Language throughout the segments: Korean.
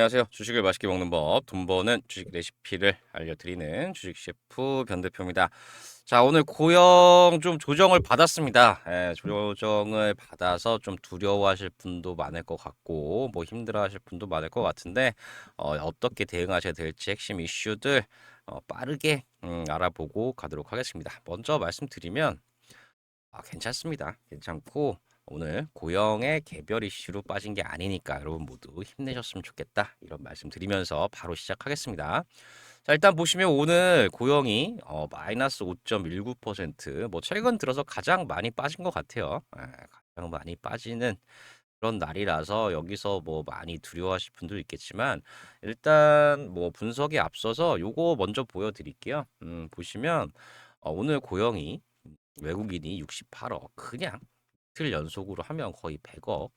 안녕하세요. 주식을 맛있게 먹는 법, 돈 버는 주식 레시피를 알려드리는 주식 셰프 변 대표입니다. 자, 오늘 고영 좀 조정을 받았습니다. 예, 조정을 받아서 좀 두려워하실 분도 많을 것 같고, 뭐 힘들어하실 분도 많을 것 같은데, 어, 어떻게 대응하셔야 될지 핵심 이슈들 어, 빠르게 음, 알아보고 가도록 하겠습니다. 먼저 말씀드리면, 아, 괜찮습니다. 괜찮고, 오늘 고영의 개별 이슈로 빠진 게 아니니까 여러분 모두 힘내셨으면 좋겠다. 이런 말씀 드리면서 바로 시작하겠습니다. 자, 일단 보시면 오늘 고영이 어, 마이너스 5.19%뭐 최근 들어서 가장 많이 빠진 것 같아요. 예, 가장 많이 빠지는 그런 날이라서 여기서 뭐 많이 두려워하실 분도 있겠지만 일단 뭐 분석에 앞서서 요거 먼저 보여드릴게요. 음, 보시면 어, 오늘 고영이 외국인이 68억 그냥 이틀 연속으로 하면 거의 100억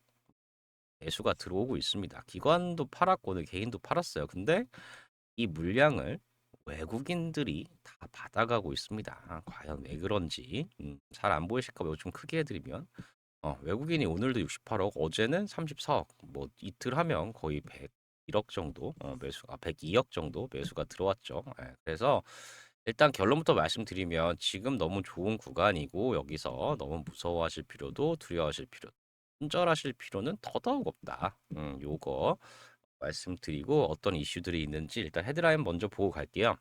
매수가 들어오고 있습니다. 기관도 팔았고 오늘 개인도 팔았어요. 근데 이 물량을 외국인들이 다 받아가고 있습니다. 과연 왜 그런지 음, 잘안 보이실까 봐좀 크게 해드리면 어, 외국인이 오늘도 68억, 어제는 34억, 뭐 이틀 하면 거의 101억 정도 어, 매수, 아 102억 정도 매수가 들어왔죠. 예, 그래서 일단 결론부터 말씀드리면 지금 너무 좋은 구간이고 여기서 너무 무서워하실 필요도 두려워하실 필요, 손절하실 필요는 더더욱 없다. 음, 요거 말씀드리고 어떤 이슈들이 있는지 일단 헤드라인 먼저 보고 갈게요.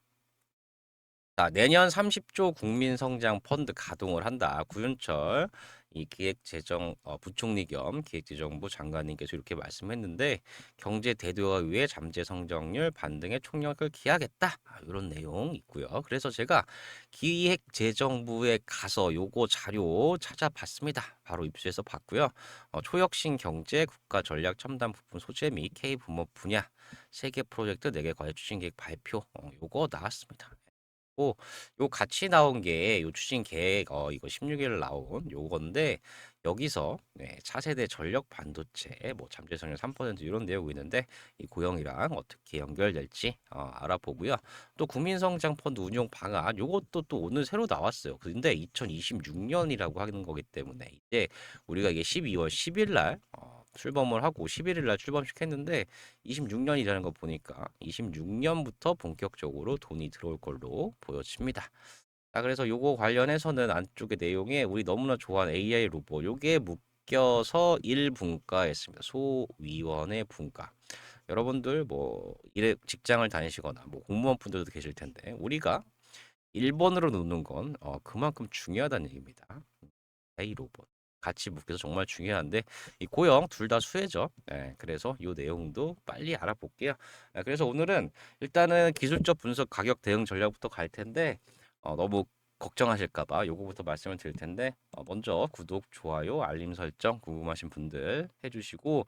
자, 내년 30조 국민성장 펀드 가동을 한다. 구윤철 이 기획재정 어, 부총리 겸 기획재정부 장관님께서 이렇게 말씀했는데 경제 대두와 위해 잠재 성장률 반등에 총력을 기하겠다 아, 이런 내용 있고요. 그래서 제가 기획재정부에 가서 요거 자료 찾아봤습니다. 바로 입수해서 봤고요. 어, 초혁신 경제 국가 전략 첨단 부품 소재 및 K 부모 분야 세개 프로젝트 4개 과제 추진 계획 발표 어, 요거 나왔습니다. 고 요 같이 나온 게 요 추진 계획 어 이거 16일 나온 요건데 여기서 네, 차세대 전력 반도체 뭐 잠재성률 3% 이런 내용이 있는데 이 고영이랑 어떻게 연결될지 어, 알아보고요. 또 국민성장 펀드 운용 방안 요것도 또 오늘 새로 나왔어요. 근데 2026년이라고 하는 거기 때문에 이제 우리가 이게 12월 10일 날 어, 출범을 하고 11일 날 출범시켰는데 26년이라는 거 보니까 26년부터 본격적으로 돈이 들어올 걸로 보여집니다. 자, 그래서 요거 관련해서는 안쪽의 내용에 우리 너무나 좋아하는 AI 로봇 요게 묶여서 1분과했습니다. 소위원의 분과. 여러분들 뭐 일에 직장을 다니시거나 뭐 공무원 분들도 계실 텐데 우리가 1번으로 놓는 건 어, 그만큼 중요하다는 얘기입니다. AI 로봇. 같이 묶여서 정말 중요한데 이 고영 둘다 수혜죠. 예, 그래서 이 내용도 빨리 알아볼게요. 예, 그래서 오늘은 일단은 기술적 분석 가격 대응 전략부터 갈 텐데 어, 너무 걱정하실까봐 요거부터 말씀을 드릴 텐데 어, 먼저 구독, 좋아요, 알림 설정 궁금하신 분들 해주시고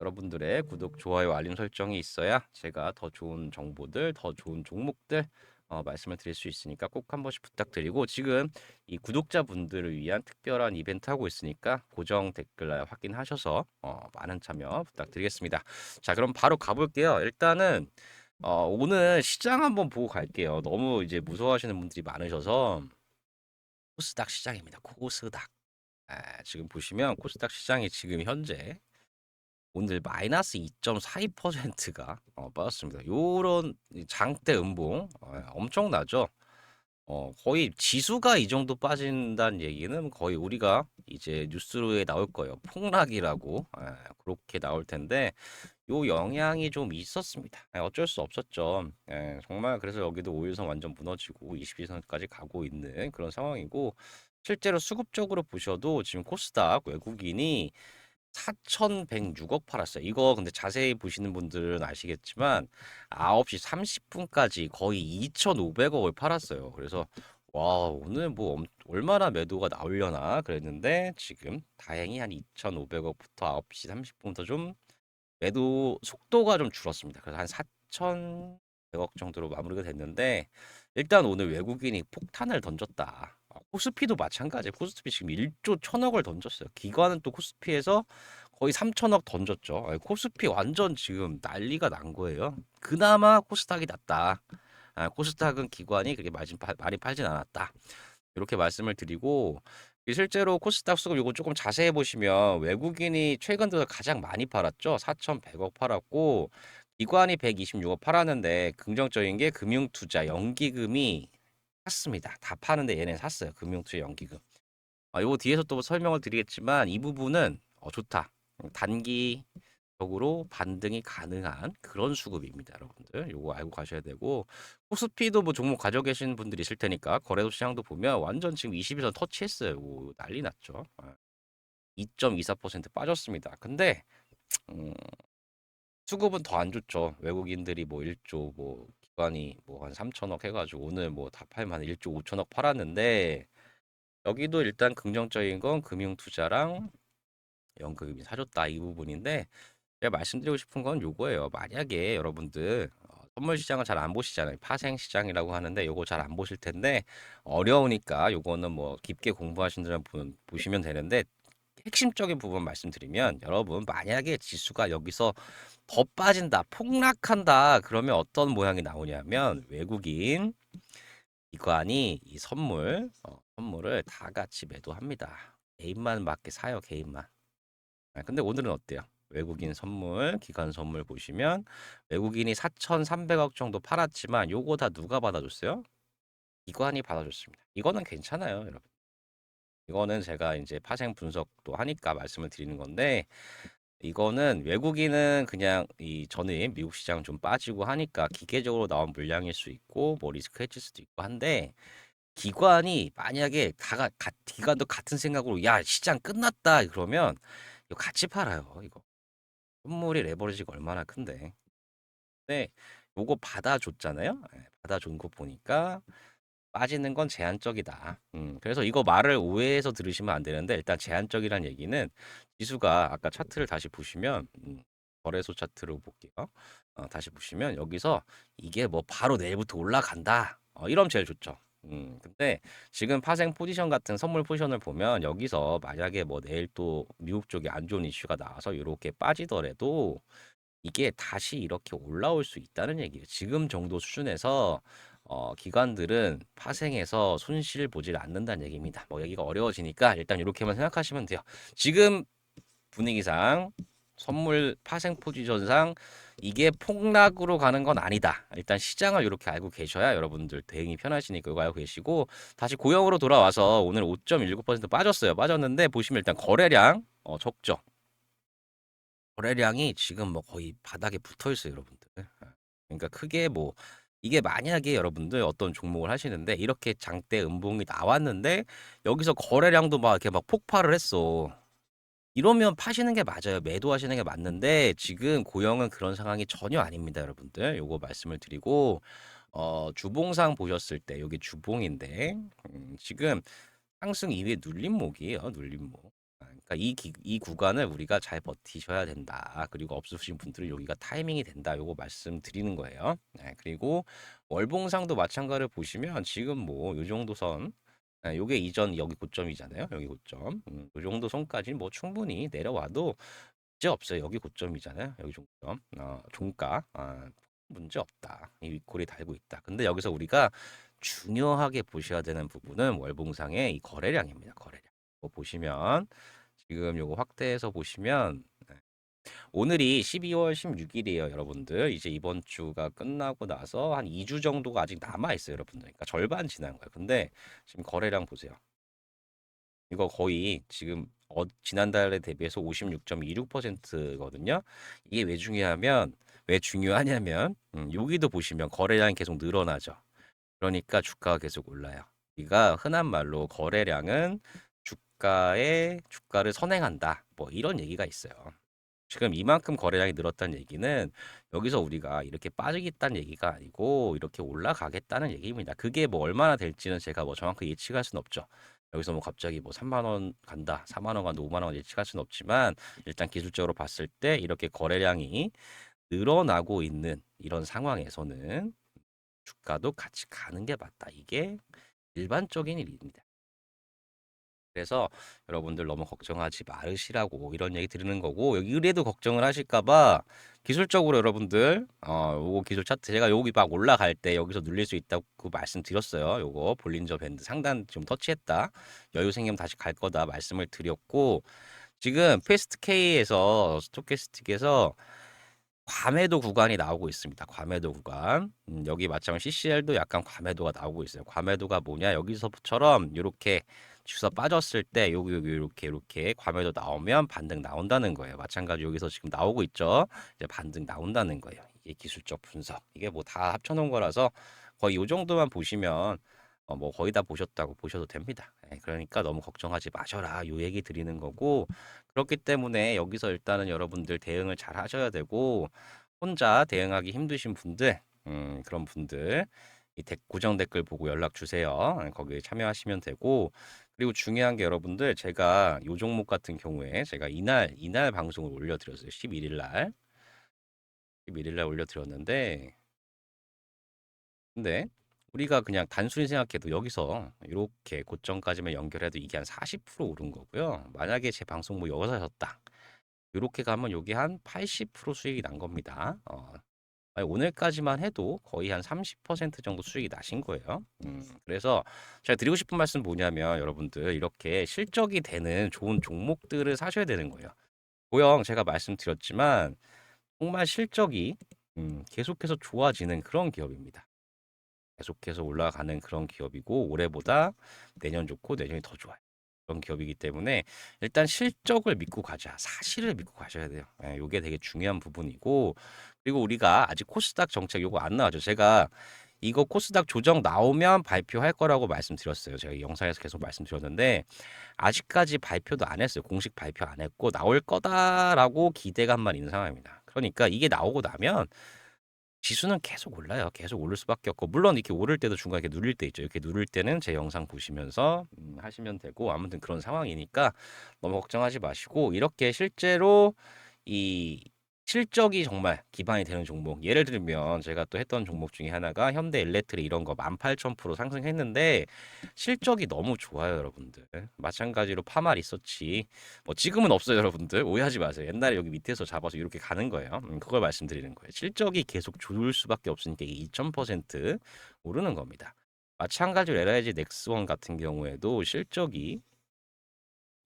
여러분들의 구독, 좋아요, 알림 설정이 있어야 제가 더 좋은 정보들, 더 좋은 종목들 어, 말씀을 드릴 수 있으니까 꼭 한 번씩 부탁드리고 지금 이 구독자분들을 위한 특별한 이벤트 하고 있으니까 고정 댓글 확인하셔서 어, 많은 참여 부탁드리겠습니다. 자, 그럼 바로 가볼게요. 일단은 어, 오늘 시장 한번 보고 갈게요. 너무 이제 무서워하시는 분들이 많으셔서 코스닥 시장입니다. 코스닥. 아, 지금 보시면 코스닥 시장이 지금 현재 오늘 마이너스 2.42%가 어, 빠졌습니다. 요런 장대 음봉 어, 엄청나죠. 어, 거의 지수가 이 정도 빠진다는 얘기는 거의 우리가 이제 뉴스로에 나올 거예요. 폭락이라고 예, 그렇게 나올 텐데 요 영향이 좀 있었습니다. 예, 어쩔 수 없었죠. 예, 정말 그래서 여기도 5일선 완전 무너지고 22선까지 가고 있는 그런 상황이고 실제로 수급적으로 보셔도 지금 코스닥 외국인이 4,106억 팔았어요. 이거 근데 자세히 보시는 분들은 아시겠지만 9시 30분까지 거의 2,500억을 팔았어요. 그래서 와 오늘 뭐 엄- 얼마나 매도가 나오려나 그랬는데 지금 다행히 한 2,500억부터 9시 30분부터 좀 매도 속도가 좀 줄었습니다. 그래서 한 4,100억 정도로 마무리가 됐는데 일단 오늘 외국인이 폭탄을 던졌다. 아, 코스피도 마찬가지예요. 코스피 지금 1조 1천억을 던졌어요. 기관은 또 코스피에서 거의 3천억 던졌죠. 아니, 코스피 완전 지금 난리가 난 거예요. 그나마 코스닥이 낫다. 아, 코스닥은 기관이 그렇게 많이, 팔- 많이 팔진 않았다. 이렇게 말씀을 드리고 실제로 코스닥 수급 이거 조금 자세히 보시면 외국인이 최근 들어 가장 많이 팔았죠. 4,100억 팔았고 기관이 126억 팔았는데 긍정적인 게 금융투자 연기금이 샀습니다. 다 파는데 얘네 샀어요. 금융투자 연기금. 아, 요거 뒤에서 또 설명을 드리겠지만 이 부분은 어, 좋다. 단기적으로 반등이 가능한 그런 수급입니다, 여러분들. 요거 알고 가셔야 되고 코스피도 뭐 종목 가지고 계신 분들이 있을 테니까 거래소 시장도 보면 완전 지금 20일선 터치했어요. 요거 난리 났죠. 2.24% 빠졌습니다. 근데 음, 수급은 더 안 좋죠. 외국인들이 뭐 1조 뭐 기관이 뭐 한 3천억 해가지고 오늘 뭐 다 팔면 한 1조 5천억 팔았는데 여기도 일단 긍정적인 건 금융 투자랑 연금이 사줬다 이 부분인데 제가 말씀드리고 싶은 건 요거예요. 만약에 여러분들 어, 선물 시장을 잘 안 보시잖아요. 파생 시장이라고 하는데 요거 잘 안 보실 텐데 어려우니까 요거는 뭐 깊게 공부하신 분 보시면 되는데 핵심적인 부분 말씀드리면 여러분 만약에 지수가 여기서 더 빠진다, 폭락한다 그러면 어떤 모양이 나오냐면 외국인 기관이 이 선물 어, 선물을 다 같이 매도합니다. 개인만 맞게 사요, 개인만. 아, 근데 오늘은 어때요? 외국인 선물, 기관 선물 보시면 외국인이 4,300억 정도 팔았지만 요거 다 누가 받아줬어요? 기관이 받아줬습니다. 이거는 괜찮아요, 여러분. 이거는 제가 이제 파생 분석도 하니까 말씀을 드리는 건데 이거는 외국인은 그냥 이 전에 미국 시장 좀 빠지고 하니까 기계적으로 나온 물량일 수 있고 뭐 리스크 해칠 수도 있고 한데 기관이 만약에 다가 가, 기관도 같은 생각으로 야 시장 끝났다. 그러면 이거 같이 팔아요 이거. 선물이 레버리지가 얼마나 큰데. 근데 요거 받아줬잖아요? 예, 받아준 거 보니까 빠지는 건 제한적이다. 음, 그래서 이거 말을 오해해서 들으시면 안 되는데 일단 제한적이란 얘기는 지수가 아까 차트를 다시 보시면 음, 거래소 차트로 볼게요. 어, 다시 보시면 여기서 이게 뭐 바로 내일부터 올라간다. 어, 이러면 제일 좋죠. 음, 근데 지금 파생 포지션 같은 선물 포지션을 보면 여기서 만약에 뭐 내일 또 미국 쪽에 안 좋은 이슈가 나와서 이렇게 빠지더라도 이게 다시 이렇게 올라올 수 있다는 얘기예요. 지금 정도 수준에서 어, 기관들은 파생해서 손실 보질 않는다는 얘기입니다. 뭐 여기가 어려워지니까 일단 이렇게만 생각하시면 돼요. 지금 분위기상 선물 파생 포지션상 이게 폭락으로 가는 건 아니다. 일단 시장을 이렇게 알고 계셔야 여러분들 대응이 편하시니까 이거 알고 계시고 다시 고형으로 돌아와서 오늘 5.19% 빠졌어요. 빠졌는데 보시면 일단 거래량 어, 적죠. 거래량이 지금 뭐 거의 바닥에 붙어 있어요, 여러분들. 그러니까 크게 뭐 이게 만약에 여러분들 어떤 종목을 하시는데 이렇게 장대 음봉이 나왔는데 여기서 거래량도 막 이렇게 막 폭발을 했어. 이러면 파시는 게 맞아요. 매도하시는 게 맞는데 지금 고영은 그런 상황이 전혀 아닙니다, 여러분들. 요거 말씀을 드리고 어, 주봉상 보셨을 때 여기 주봉인데 음, 지금 상승 이후에 눌림목이에요, 눌림목. 아, 그러니까 이, 기, 이 구간을 우리가 잘 버티셔야 된다. 그리고 없으신 분들은 여기가 타이밍이 된다. 요거 말씀드리는 거예요. 네, 그리고 월봉상도 마찬가지를 보시면 지금 뭐 요 정도 선 네, 요게 이전 여기 고점이잖아요. 여기 고점. 음, 요 정도 선까지 뭐 충분히 내려와도 문제 없어요. 여기 고점이잖아요. 여기 종점. 어, 종가. 아, 문제 없다. 이 윗골이 달고 있다. 근데 여기서 우리가 중요하게 보셔야 되는 부분은 월봉상의 이 거래량입니다. 거래량. 뭐 보시면 지금 요거 확대해서 보시면 네. 오늘이 12월 16일이에요, 여러분들. 이제 이번 주가 끝나고 나서 한 2주 정도가 아직 남아 있어요, 여러분들. 그러니까 절반 지난 거예요. 근데 지금 거래량 보세요. 이거 거의 지금 어, 지난달에 대비해서 56.26%거든요. 이게 왜 중요하면 왜 중요하냐면 음, 여기도 보시면 거래량이 계속 늘어나죠. 그러니까 주가가 계속 올라요. 우리가 흔한 말로 거래량은 주가의 주가를 선행한다. 뭐 이런 얘기가 있어요. 지금 이만큼 거래량이 늘었다는 얘기는 여기서 우리가 이렇게 빠지겠다는 얘기가 아니고 이렇게 올라가겠다는 얘기입니다. 그게 뭐 얼마나 될지는 제가 뭐 정확히 예측할 수는 없죠. 여기서 뭐 갑자기 뭐 3만 원 간다, 4만 원 간다, 5만 원 예측할 수는 없지만 일단 기술적으로 봤을 때 이렇게 거래량이 늘어나고 있는 이런 상황에서는 주가도 같이 가는 게 맞다. 이게 일반적인 일입니다. 그래서 여러분들 너무 걱정하지 말으시라고 이런 얘기 드리는 거고 여기 의뢰도 걱정을 하실까봐 기술적으로 여러분들 어 요거 기술 차트 제가 여기 막 올라갈 때 여기서 눌릴 수 있다고 말씀드렸어요. 요거 볼린저 밴드 상단 좀 터치했다 여유 생기면 다시 갈 거다 말씀을 드렸고 지금 패스트 K에서 스토캐스틱에서 과매도 구간이 나오고 있습니다. 과매도 구간. 음, 여기 마찬가지 CCL도 약간 과매도가 나오고 있어요. 과매도가 뭐냐? 여기서처럼 이렇게 주서 빠졌을 때 여기 여기 이렇게 이렇게 과매도 나오면 반등 나온다는 거예요. 마찬가지 여기서 지금 나오고 있죠. 이제 반등 나온다는 거예요. 이게 기술적 분석. 이게 뭐 다 합쳐 놓은 거라서 거의 요 정도만 보시면 어, 뭐 거의 다 보셨다고 보셔도 됩니다. 예, 그러니까 너무 걱정하지 마셔라. 요 얘기 드리는 거고 그렇기 때문에 여기서 일단은 여러분들 대응을 잘 하셔야 되고 혼자 대응하기 힘드신 분들 음, 그런 분들 이 댓- 고정 댓글 보고 연락 주세요. 예, 거기에 참여하시면 되고 그리고 중요한 게 여러분들 제가 요 종목 같은 경우에 제가 이날 이날 방송을 올려드렸어요. 11일 날 11일 날 올려드렸는데 근데 우리가 그냥 단순히 생각해도 여기서 이렇게 고점까지만 연결해도 이게 한 40% 오른 거고요. 만약에 제 방송 뭐 여기서 하셨다. 이렇게 가면 여기 한 80% 수익이 난 겁니다. 어, 오늘까지만 해도 거의 한 30% 정도 수익이 나신 거예요. 음, 그래서 제가 드리고 싶은 말씀 뭐냐면 여러분들 이렇게 실적이 되는 좋은 종목들을 사셔야 되는 거예요. 고영 제가 말씀드렸지만 정말 실적이 음, 계속해서 좋아지는 그런 기업입니다. 계속해서 올라가는 그런 기업이고 올해보다 내년 좋고 내년이 더 좋아요. 그런 기업이기 때문에 일단 실적을 믿고 가자. 사실을 믿고 가셔야 돼요. 예, 이게 되게 중요한 부분이고 그리고 우리가 아직 코스닥 정책 요거 안 나왔죠. 제가 이거 코스닥 조정 나오면 발표할 거라고 말씀드렸어요. 제가 이 영상에서 계속 말씀드렸는데 아직까지 발표도 안 했어요. 공식 발표 안 했고 나올 거다라고 기대감만 있는 상황입니다. 그러니까 이게 나오고 나면 지수는 계속 올라요. 계속 오를 수밖에 없고 물론 이렇게 오를 때도 중간에 이렇게 누릴 때 있죠. 이렇게 누릴 때는 제 영상 보시면서 음, 하시면 되고 아무튼 그런 상황이니까 너무 걱정하지 마시고 이렇게 실제로 이 실적이 정말 기반이 되는 종목. 예를 들면 제가 또 했던 종목 중에 하나가 현대 일렉트릭 이런 거 18,000% 상승했는데 실적이 너무 좋아요 여러분들. 마찬가지로 파마 리서치. 뭐 지금은 없어요 여러분들. 오해하지 마세요. 옛날에 여기 밑에서 잡아서 이렇게 가는 거예요. 음, 그걸 말씀드리는 거예요. 실적이 계속 좋을 수밖에 없으니까 이게 2000% 오르는 겁니다. 마찬가지로 LIG 넥스원 같은 경우에도 실적이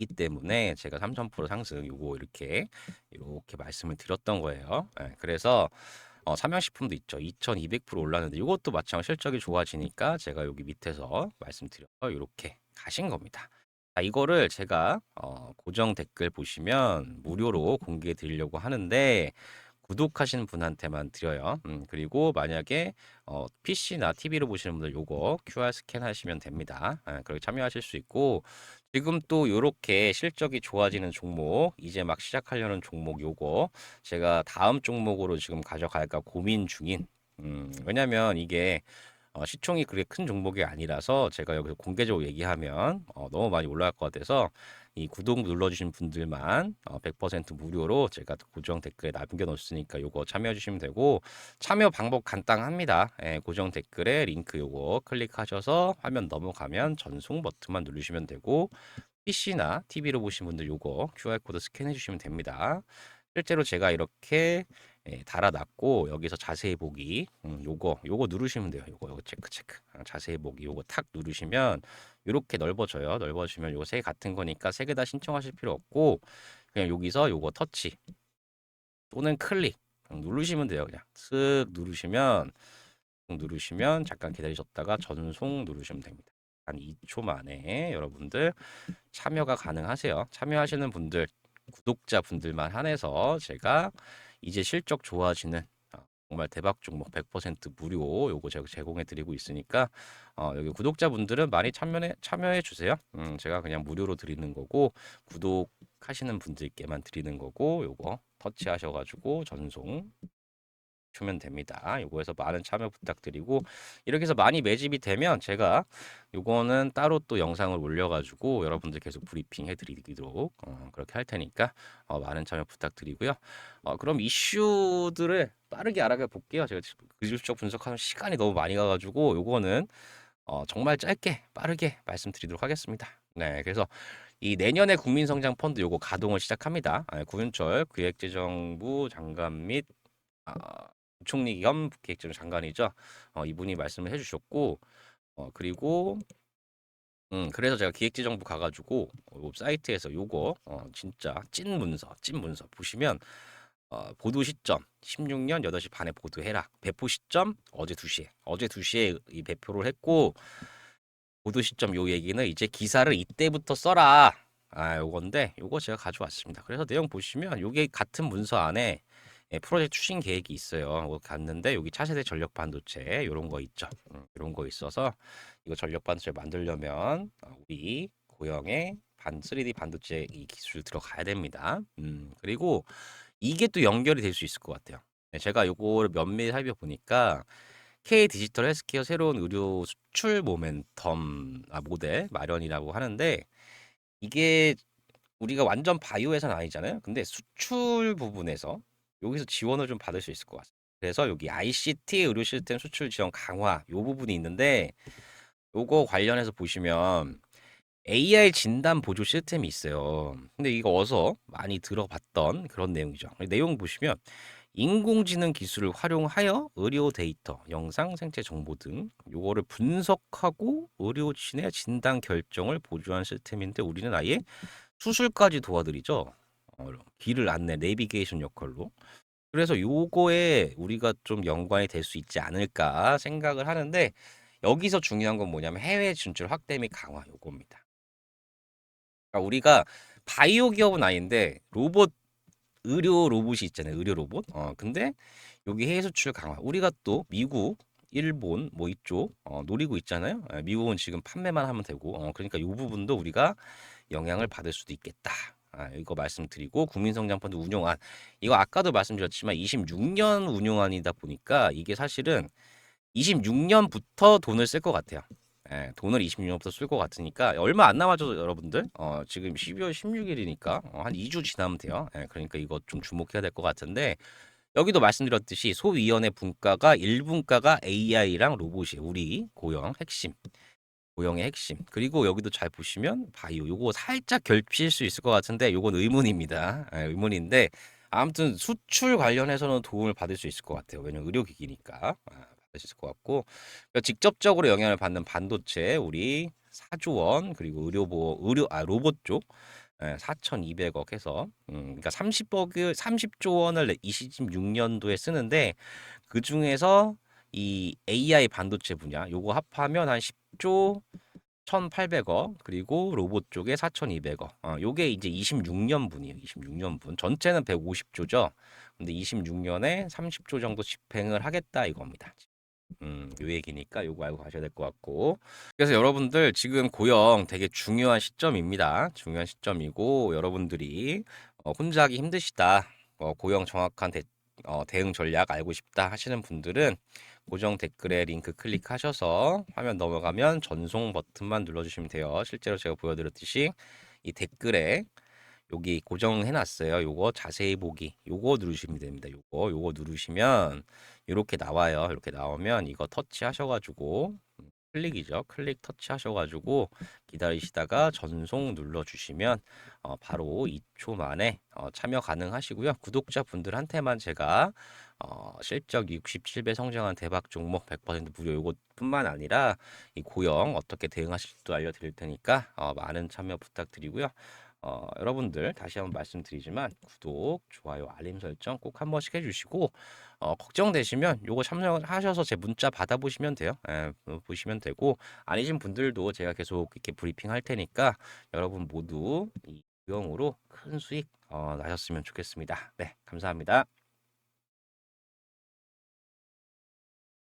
있기 때문에 제가 3000% 상승 요거 이렇게 이렇게 말씀을 드렸던 거예요. 예, 그래서 어, 삼양식품도 있죠. 2200% 올랐는데 이것도 마찬가지 실적이 좋아지니까 제가 여기 밑에서 말씀드려서 이렇게 가신 겁니다. 자, 이거를 제가 어, 고정 댓글 보시면 무료로 공개해 드리려고 하는데 구독하시는 분한테만 드려요. 음, 그리고 만약에 어, PC나 TV로 보시는 분들 요거 QR 스캔 하시면 됩니다. 예, 그렇게 참여하실 수 있고 지금 또 요렇게 실적이 좋아지는 종목 이제 막 시작하려는 종목 요거 제가 다음 종목으로 지금 가져갈까 고민 중인 음, 왜냐면 이게 어, 시총이 그렇게 큰 종목이 아니라서 제가 여기서 공개적으로 얘기하면 어, 너무 많이 올라갈 것 같아서 이 구독 눌러주신 분들만 어, 100% 무료로 제가 고정 댓글에 남겨놓았으니까 요거 참여해 주시면 되고 참여 방법 간단합니다. 예, 고정 댓글에 링크 요거 클릭하셔서 화면 넘어가면 전송 버튼만 누르시면 되고 PC나 TV로 보신 분들 요거 QR코드 스캔해 주시면 됩니다. 실제로 제가 이렇게 예, 달아놨고 여기서 자세히 보기 음, 요거 요거 누르시면 돼요. 요거 요거 체크 체크 아, 자세히 보기 요거 탁 누르시면 이렇게 넓어져요. 넓어지면 요거 세 개 같은 거니까 세 개 다 신청하실 필요 없고 그냥 여기서 요거 터치 또는 클릭 누르시면 돼요. 그냥 쓱 누르시면 누르시면 잠깐 기다리셨다가 전송 누르시면 됩니다. 한 2초 만에 여러분들 참여가 가능하세요. 참여하시는 분들 구독자 분들만 한해서 제가 이제 실적 좋아지는 어, 정말 대박 종목 100% 무료 요거 제가 제공해 드리고 있으니까 어, 여기 구독자분들은 많이 참여해 참여해 주세요. 음, 제가 그냥 무료로 드리는 거고 구독하시는 분들께만 드리는 거고 요거 터치하셔 가지고 전송 주면 됩니다. 요거에서 많은 참여 부탁드리고 이렇게 해서 많이 매집이 되면 제가 요거는 따로 또 영상을 올려가지고 여러분들 계속 브리핑 해드리도록 어, 그렇게 할 테니까 어, 많은 참여 부탁드리고요. 어, 그럼 이슈들을 빠르게 알아가 볼게요. 제가 기술적 분석하는 시간이 너무 많이 가가지고 요거는 어, 정말 짧게 빠르게 말씀드리도록 하겠습니다. 네, 그래서 이 내년에 국민성장 펀드 요거 가동을 시작합니다. 아, 구윤철 기획재정부 장관 및 아, 부 총리 겸 기획재정 장관이죠. 어, 이분이 말씀을 해주셨고, 어, 그리고 음, 그래서 제가 기획재정부 가가지고 어, 요 사이트에서 요거 어, 진짜 찐 문서, 찐 문서 보시면 어, 보도 시점 16년 8시 반에 보도해라. 배포 시점 어제 2시에. 어제 2시에 이 배포를 했고 보도 시점 요 얘기는 이제 기사를 이때부터 써라. 아, 요건데 요거 제가 가져왔습니다. 그래서 내용 보시면 요게 같은 문서 안에 예, 프로젝트 추진 계획이 있어요. 갔는데 여기 차세대 전력 반도체 요런 거 있죠. 음, 요런 거 있어서 이거 전력 반도체 만들려면 어, 우리 고영의 반 3D 반도체 이 기술 들어가야 됩니다. 음, 그리고 이게 또 연결이 될 수 있을 것 같아요. 네, 제가 요거를 면밀히 살펴보니까 K 디지털 헬스케어 새로운 의료 수출 모멘텀 아, 모델 마련이라고 하는데 이게 우리가 완전 바이오 회사는 아니잖아요. 근데 수출 부분에서 여기서 지원을 좀 받을 수 있을 것 같아요. 그래서 여기 ICT 의료 시스템 수출 지원 강화 요 부분이 있는데 요거 관련해서 보시면 AI 진단 보조 시스템이 있어요. 근데 이거 어서 많이 들어봤던 그런 내용이죠. 내용 보시면 인공지능 기술을 활용하여 의료 데이터, 영상, 생체 정보 등 요거를 분석하고 의료진의 진단 결정을 보조한 시스템인데 우리는 아예 수술까지 도와드리죠. 어, 길을 안내, 내비게이션 역할로. 그래서 요거에 우리가 좀 연관이 될 수 있지 않을까 생각을 하는데 여기서 중요한 건 뭐냐면 해외 진출 확대 및 강화 요겁니다. 그러니까 우리가 바이오 기업은 아닌데 로봇 의료 로봇이 있잖아요. 의료 로봇. 어 근데 여기 해외 수출 강화. 우리가 또 미국, 일본 뭐 이쪽 어, 노리고 있잖아요. 예, 미국은 지금 판매만 하면 되고 어, 그러니까 이 부분도 우리가 영향을 받을 수도 있겠다. 아, 이거 말씀드리고 국민성장펀드 운용안 이거 아까도 말씀드렸지만 26년 운용안이다 보니까 이게 사실은 26년부터 돈을 쓸 것 같아요. 예, 돈을 26년부터 쓸 것 같으니까 얼마 안 남았죠, 여러분들. 어, 지금 12월 16일이니까 어, 한 2주 지나면 돼요. 예, 그러니까 이거 좀 주목해야 될 것 같은데 여기도 말씀드렸듯이 소위원회 분과가 1분과가 AI랑 로봇이 우리 고영 핵심. 고영의 핵심. 그리고 여기도 잘 보시면 바이오 요거 살짝 겹칠 수 있을 것 같은데 요건 의문입니다. 예, 의문인데 아무튼 수출 관련해서는 도움을 받을 수 있을 것 같아요. 왜냐면 의료기기니까. 아, 받을 수 있을 것 같고 그러니까 직접적으로 영향을 받는 반도체 우리 4조 원 그리고 의료보 의료 아 로봇 쪽 예, 4,200억 해서 음, 그러니까 30억을 30조 원을 26년도에 쓰는데 그 중에서 이 AI 반도체 분야 요거 합하면 한10 조 1,800억 그리고 로봇 쪽에 4,200억. 어, 요게 이제 26년 분이에요. 26년 분. 전체는 150조죠. 근데 26년에 30조 정도 집행을 하겠다 이겁니다. 음, 요 얘기니까 요거 알고 가셔야 될 것 같고. 그래서 여러분들 지금 고영 되게 중요한 시점입니다. 중요한 시점이고 여러분들이 어, 혼자 하기 힘드시다. 어, 고영 정확한 대, 어, 대응 전략 알고 싶다 하시는 분들은 고정 댓글에 링크 클릭하셔서 화면 넘어가면 전송 버튼만 눌러주시면 돼요. 실제로 제가 보여드렸듯이 이 댓글에 여기 고정해 놨어요. 요거 자세히 보기. 요거 누르시면 됩니다. 요거 요거 누르시면 이렇게 나와요. 이렇게 나오면 이거 터치 하셔가지고 음, 클릭이죠. 클릭 터치 하셔가지고 기다리시다가 전송 눌러주시면 어, 바로 2초 만에 어, 참여 가능하시고요. 구독자분들한테만 제가 어, 실적 67배 성장한 대박 종목 100% 무료 요것뿐만 아니라 이 고영 어떻게 대응하실지도 알려드릴 테니까 어, 많은 참여 부탁드리고요. 어, 여러분들 다시 한번 말씀드리지만 구독, 좋아요, 알림 설정 꼭 한 번씩 해주시고 어, 걱정되시면 요거 참여하셔서 제 문자 받아보시면 돼요. 예, 어, 보시면 되고 아니신 분들도 제가 계속 이렇게 브리핑 할 테니까 여러분 모두 이 유형으로 큰 수익 어, 나셨으면 좋겠습니다. 네, 감사합니다.